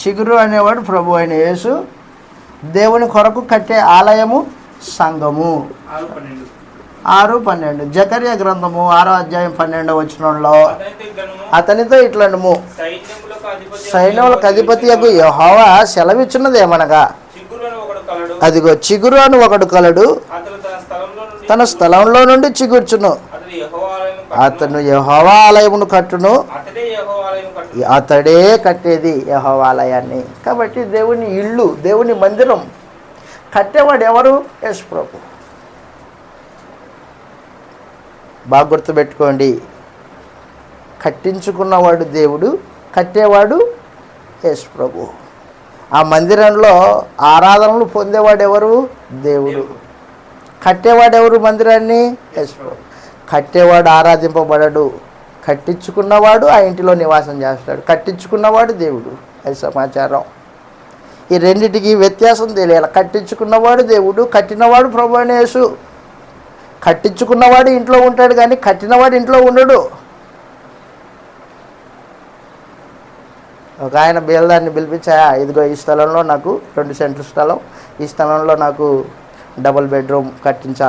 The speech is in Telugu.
చిగురు అనేవాడు ప్రభు అయిన యేసు. దేవుని కొరకు కట్టే ఆలయము సంఘము. ఆరు పన్నెండు. పన్నెండు. జకర్య గ్రంథము ఆరో అధ్యాయం పన్నెండవ వచనంలో అతనితో ఇట్లనుము. సైన్యములకు అధిపతి సైన్యములకు అధిపతియకు యెహోవా సెలవిచ్చున్నది ఏమనగా? అదిగో చిగురు అని ఒకడు కలడు. తన స్థలంలో నుండి చిగుర్చును. అతను యెహోవా ఆలయమును కట్టును. అతడే కట్టేది యెహోవాలయాన్ని. కాబట్టి దేవుని ఇల్లు దేవుని మందిరం కట్టేవాడు ఎవరు? యేసు ప్రభు. బాగా గుర్తుపెట్టుకోండి. కట్టించుకున్నవాడు దేవుడు కట్టేవాడు యేసు ప్రభు. ఆ మందిరంలో ఆరాధనలు పొందేవాడు ఎవరు? దేవుడు. కట్టేవాడు ఎవరు మందిరాన్ని? యేసు ప్రభు. కట్టేవాడు ఆరాధింపబడడు. కట్టించుకున్నవాడు ఆ ఇంటిలో నివాసం చేస్తాడు. కట్టించుకున్నవాడు దేవుడు. అది సమాచారం. ఈ రెండిటికి వ్యత్యాసం తెలియాలి. కట్టించుకున్నవాడు దేవుడు కట్టినవాడు ప్రభు అనేసు కట్టించుకున్నవాడు ఇంట్లో ఉంటాడు కానీ కట్టినవాడు ఇంట్లో ఉండడు. ఒక ఆయన బేల్దాన్ని పిలిపించా ఇదిగో ఈ స్థలంలో నాకు రెండు సెంట్ల స్థలం. ఈ స్థలంలో నాకు డబుల్ బెడ్రూమ్ కట్టించాలి